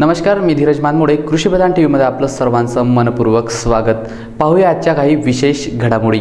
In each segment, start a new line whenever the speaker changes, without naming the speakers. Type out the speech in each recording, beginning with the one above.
नमस्कार मी धीरज मानमोडे. कृषीप्रधान टी व्हीमध्ये आपलं सर्वांचं मनपूर्वक स्वागत. पाहूया आजच्या काही विशेष घडामोडी.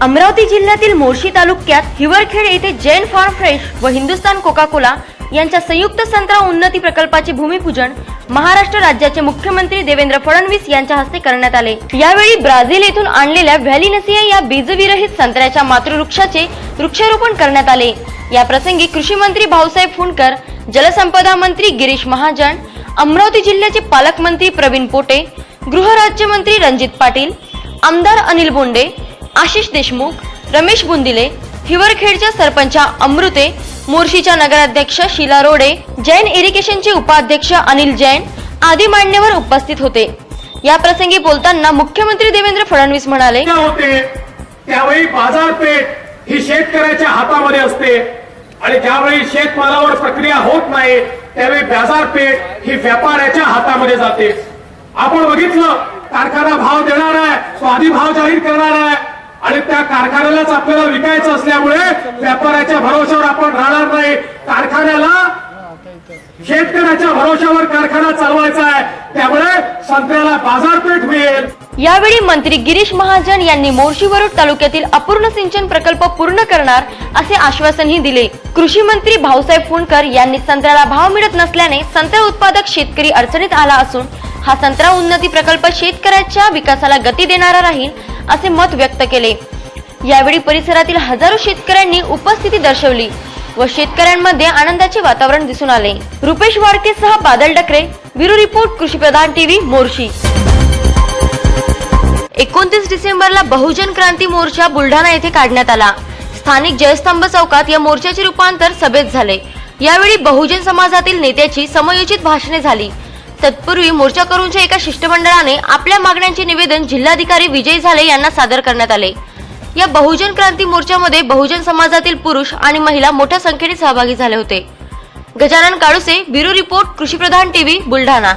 अमरावती जिल्ह्यातील मोर्शी तालुक्यात हिवरखेड येथे जैन फार्म फ्रेश व हिंदुस्तान कोका कोला यांच्या संयुक्त संत्रा उन्नती प्रकल्पाचे भूमिपूजन महाराष्ट्र राज्याचे मुख्यमंत्री देवेंद्र फडणवीस यांच्या हस्ते करण्यात आले. यावेळी ब्राझील येथून आणलेल्या व्हॅलिनसिया या बीजविरहित संत्र्याच्या मातृवृक्षाचे वृक्षारोपण करण्यात आले. या प्रसंगी कृषी मंत्री भाऊसाहेब फुंडकर जलसंपदा मंत्री गिरीश महाजन अमरावती जिल्ह्याचे पालकमंत्री प्रवीण पोटे गृहराज्यमंत्री रणजित पाटील आमदार अनिल बोंडे आशिष देशमुख रमेश बुंदिले हिवरखेडच्या सरपंच अमृते मोर्शीच्या नगराध्यक्ष शीला रोडे जैन इरिगेशनचे उपाध्यक्ष अनिल जैन आदी मान्यवर उपस्थित होते. या प्रसंगी बोलताना मुख्यमंत्री देवेंद्र फडणवीस म्हणाले
होते. त्यावेळी बाजारपेठ ही शेतकऱ्याच्या हातामध्ये असते. आणि ज्यावेळी शेतमालावर प्रक्रिया होत नाही त्यावेळी बाजारपेठ ही व्यापाऱ्याच्या हातामध्ये जाते. आपण बघितलं कारखाना भाव देणार आहे तो आधी भाव जाहीर करणार आहे. आणि त्या कारखान्यालाच आपल्याला विकायचं असल्यामुळे व्यापाऱ्याच्या भरोश्यावर आपण राहणार नाही. कारखान्याला शेतकऱ्याच्या भरोश्यावर कारखाना चालवायचा आहे. त्यामुळे संत्र्याला बाजारपेठ मिळेल.
यावेळी मंत्री गिरीश महाजन यांनी मोर्शी वरुड तालुक्यातील अपूर्ण सिंचन प्रकल्प पूर्ण करणार असे आश्वासनही दिले. कृषी मंत्री भाऊसाहेब फुंडकर यांनी संत्र्याला भाव मिळत नसल्याने संत्रा उत्पादक शेतकरी अडचणीत आला असून हा संत्रा उन्नती प्रकल्प शेतकऱ्याच्या विकासाला गती देणारा राहील असे मत व्यक्त केले. यावेळी परिसरातील हजारो शेतकऱ्यांनी उपस्थिती दर्शवली व शेतकऱ्यांमध्ये आनंदाचे वातावरण दिसून आले. Rupesh वाडकेसह Badal Dakre bureau report Krishi Pradhan TV Morshi. डिसेंबरला बहुजन क्रांती मोर्चा बुलढाणा येथे काढण्यात आला. स्थानिक जयस्तंभ चौकात या मोर्चाचे रूपांतर सभेत झाले. यावेळी बहुजन समाजातील नेत्याची समयोचित भाषणे झाली. तत्पूर्वी मोर्चाकरूंच्या एका शिष्टमंडळाने आपल्या मागण्यांचे निवेदन जिल्हाधिकारी विजय झाले यांना सादर करण्यात आले. या बहुजन क्रांती मोर्चामध्ये बहुजन समाजातील पुरुष आणि महिला मोठ्या संख्येने सहभागी झाले होते. Gajanan Kaluse bureau report Krishipradhan TV Buldhana.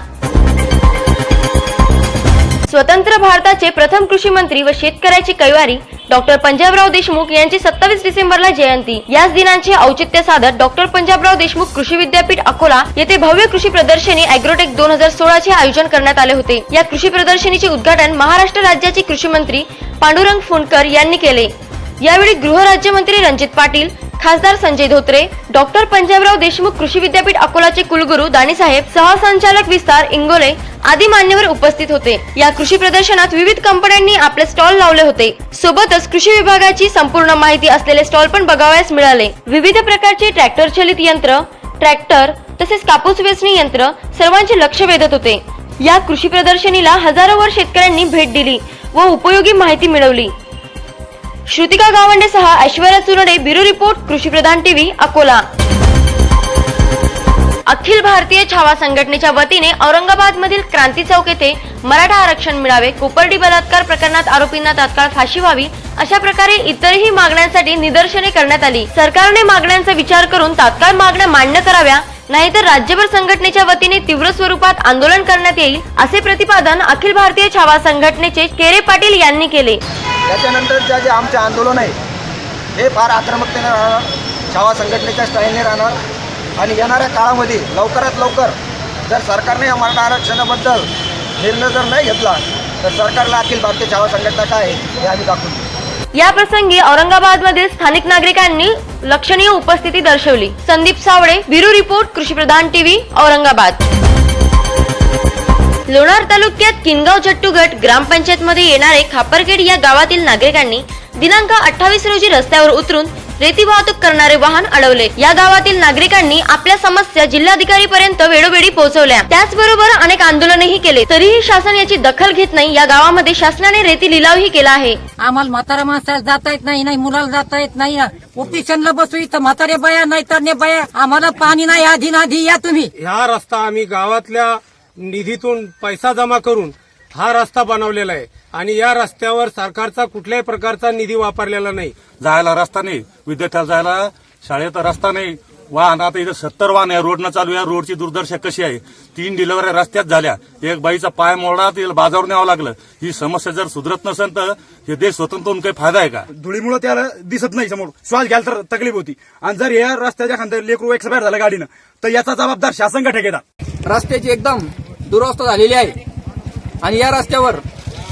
स्वतंत्र भारताचे प्रथम कृषी मंत्री व शेतकऱ्याचे कैवारी डॉक्टर पंजाबराव देशमुख यांची सत्तावीस डिसेंबरला जयंती. याच दिनांचे औचित्य साधत डॉक्टर पंजाबराव देशमुख कृषी विद्यापीठ अकोला येथे भव्य कृषी प्रदर्शनी अॅग्रोटेक दोन हजार सोळाचे आयोजन करण्यात आले होते. या कृषी प्रदर्शनीचे उद्घाटन महाराष्ट्र राज्याचे कृषी मंत्री पांडुरंग फुंडकर यांनी केले. यावेळी गृहराज्यमंत्री रणजित पाटील खासदार संजय धोत्रे डॉक्टर पंजाबराव देशमुख कृषी विद्यापीठ अकोलाचे कुलगुरू दानीसाहेब सहसंचालक विस्तार इंगोले आदी मान्यवर उपस्थित होते. या कृषी प्रदर्शनात विविध कंपन्यांनी आपले स्टॉल लावले होते. सोबतच कृषी विभागाची संपूर्ण माहिती असलेले स्टॉल पण बघावयास मिळाले. विविध प्रकारचे ट्रॅक्टर चलित यंत्र ट्रॅक्टर तसेच कापूस वेचणी यंत्र सर्वांचे लक्ष वेधत होते. या कृषी प्रदर्शनीला हजारो वर शेतकऱ्यांनी भेट दिली व उपयोगी माहिती मिळवली. Shrutika गावंडेसह Aishwarya Churde bureau report Krishi Pradhan TV Akola. Akhil Bharatiya Chhava संघटनेच्या वतीने औरंगाबाद मधील क्रांती चौक येथे मराठा आरक्षण मिळावे कोपर्डी बलात्कार प्रकरणात आरोपींना तात्काळ फाशी व्हावी अशा प्रकारे इतरही मागण्यांसाठी निदर्शने करण्यात आली. सरकारने मागण्यांचा विचार करून तात्काळ मागण्या मान्य कराव्या नाहीतर राज्यभर संघटनेच्या वतीने तीव्र स्वरूपात आंदोलन करण्यात येईल असे प्रतिपादन अखिल भारतीय छावा संघटनेचे केरे पाटील यांनी केले.
त्याच्यानंतर जे आमचे आंदोलन आहे हे फार आक्रमकतेने राहणार छावा संघटनेच्या स्टाईलने राहणार आणि येणाऱ्या काळामध्ये लवकरात लवकर जर सरकारने या मराठा आरक्षणाबद्दल निर्णय जर नाही घेतला तर सरकारला अखिल भारतीय छावा संघटना काय आहे हे आम्ही दाखवून
या प्रसंगी औरंगाबाद मधील स्थानिक नागरिकांनी लक्षणीय उपस्थिती दर्शवली. Sandeep Savale bureau report Krishipradhan TV Aurangabad. Lonar तालुक्यात किनगाव चट्टूगट ग्रामपंचायत मध्ये येणारे खापरगेड या गावातील नागरिकांनी दिनांक अठ्ठावीस रोजी रस्त्यावर उतरून रेती वाहतूक करणारे वाहन अडवले. या गावातील नागरिकांनी आपल्या समस्या जिल्हाधिकारी पर्यंत वेळोवेळी पोहोचवल्या. त्याचबरोबर अनेक आंदोलनही केले. तरीही शासन याची दखल घेत नाही. या गावामध्ये शासनाने रेती लिलावही केला आहे.
आम्हाला म्हातारा माणसाला जाता येत नाही नाही मुलाला जाता येत नाही. ऑफिशनला बसू इथं म्हातारे बाया नाही तर बाया. आम्हाला पाणी नाही आधी ना आधी या तुम्ही.
ह्या रस्ता आम्ही गावातल्या निधीतून पैसा जमा करून हा रस्ता बनवलेला आहे. आणि या रस्त्यावर सरकारचा कुठल्याही प्रकारचा निधी वापरलेला नाही.
जायला रस्ता नाही. विद्यार्थ्याला जायला शाळेत रस्ता नाही. वाहन आता इथं सत्तर वाहन आहे. रोडनं चालू आहे. रोडची दुर्दशा कशी आहे? तीन डिलिव्हऱ्या रस्त्यात झाल्या. एक बाईचा पाय मोडला तिला बाजावर न्यावं लागलं. ही समस्या जर सुधरत नसेल तर हे देश स्वतंत्र होऊन काही फायदा आहे का?
धुळीमुळे त्याला दिसत नाही समोर. श्वास घ्यायला तर तकलीफ होती. आणि जर या रस्त्याच्या खांद्यावर लेकरू एक्सपायर झालं गाडीनं तर याचा जबाबदार शासन का? ठेकेदार
रस्त्याची एकदम दुरवस्था झालेली आहे. आणि या रस्त्यावर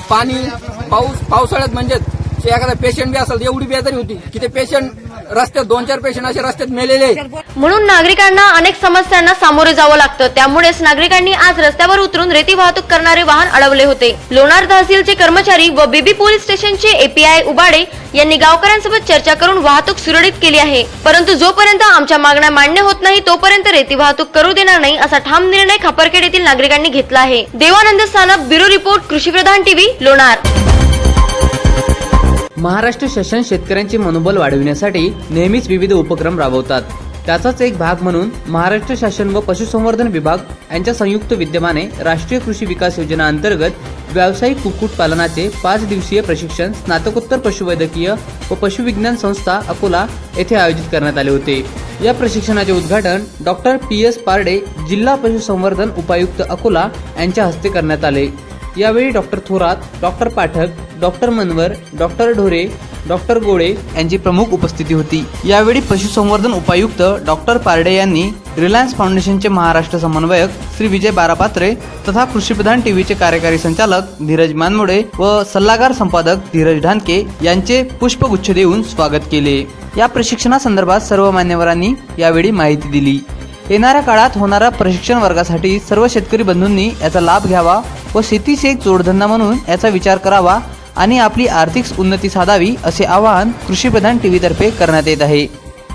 पाणी पाऊस पावसाळ्यात म्हणजेच एखादा पेशंट बी असेल एवढी बेजारी होती की ते पेशंट रस्त्यात दोन चार पेशंट असे रस्त्यात मेलेले
म्हणून नागरिकांना अनेक समस्यांना सामोरे जावं लागतं. त्यामुळेच नागरिकांनी आज रस्त्यावर उतरून रेती वाहतूक करणारे वाहन अडवले होते. लोणार तहसीलचे कर्मचारी व बीबी पोलीस स्टेशनचे एपीआय उबाडे यांनी गावकऱ्यांसोबत चर्चा करून वाहतूक सुरळीत केली आहे. परंतु जोपर्यंत आमच्या मागण्या मान्य होत नाही तोपर्यंत रेती वाहतूक करू देणार नाही असा ठाम निर्णय खापरखेड येथील नागरिकांनी घेतला आहे. Devanand Sanap bureau report Krishipradhan TV Lonar.
Maharashtra शासन शेतकऱ्यांचे मनोबल वाढविण्यासाठी नेहमीच विविध उपक्रम राबवतात. त्याचाच एक भाग म्हणून महाराष्ट्र शासन व पशुसंवर्धन विभाग यांच्या संयुक्त विद्यमाने राष्ट्रीय कृषी विकास योजना अंतर्गत व्यावसायिक कुक्कुटपालनाचे पाच दिवसीय प्रशिक्षण स्नातकोत्तर पशुवैद्यकीय व पशुविज्ञान संस्था अकोला येथे आयोजित करण्यात आले होते. या प्रशिक्षणाचे उद्घाटन डॉक्टर पी एस पारडे जिल्हा पशुसंवर्धन उपायुक्त अकोला यांच्या हस्ते करण्यात आले. यावेळी doctor Thorat doctor Pathak doctor Manvar doctor Dhore doctor Gole यांची प्रमुख उपस्थिती होती. यावेळी पशुसंवर्धन उपायुक्त डॉक्टर पारडे यांनी रिलायन्स फाउंडेशनचे महाराष्ट्र समन्वयक श्री विजय बारापात्रे तथा कृषीप्रधान टीव्हीचे कार्यकारी संचालक धीरज मानमोडे व सल्लागार संपादक धीरज ढानके यांचे पुष्पगुच्छ देऊन स्वागत केले. या प्रशिक्षणासंदर्भात सर्व मान्यवरांनी यावेळी माहिती दिली. येणाऱ्या काळात होणाऱ्या प्रशिक्षण वर्गासाठी सर्व शेतकरी बंधूंनी याचा लाभ घ्यावा व शेतीशी एक जोडधंदा म्हणून याचा विचार करावा आणि आपली आर्थिक उन्नती साधावी असे आवाहन कृषीप्रधान टीव्ही तर्फे करण्यात येत आहे.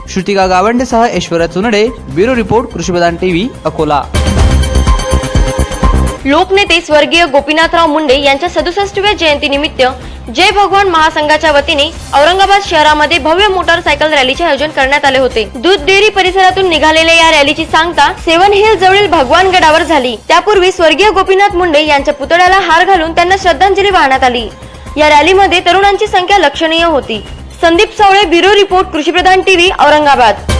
Shrutika गावंडेसह Aishwarya Chunde bureau report Krishipradhan TV Akola.
लोकनेते स्वर्गीय गोपीनाथराव मुंडे यांच्या सदुसष्टव्या जयंतीनिमित्त जय भगवान महासंघाच्या वतीने औरंगाबाद शहरामध्ये भव्य मोटारसायकल रॅलीचे आयोजन करण्यात आले होते. दूध डेअरी परिसरातून निघालेल्या या रॅलीची सांगता सेवन हिल जवळील भगवान गडावर झाली. त्यापूर्वी स्वर्गीय गोपीनाथ मुंडे यांच्या पुतळ्याला हार घालून त्यांना श्रद्धांजली वाहण्यात आली. या रॅलीमध्ये तरुणांची संख्या लक्षणीय होती. Sandeep Savale bureau report Krishipradhan TV Aurangabad.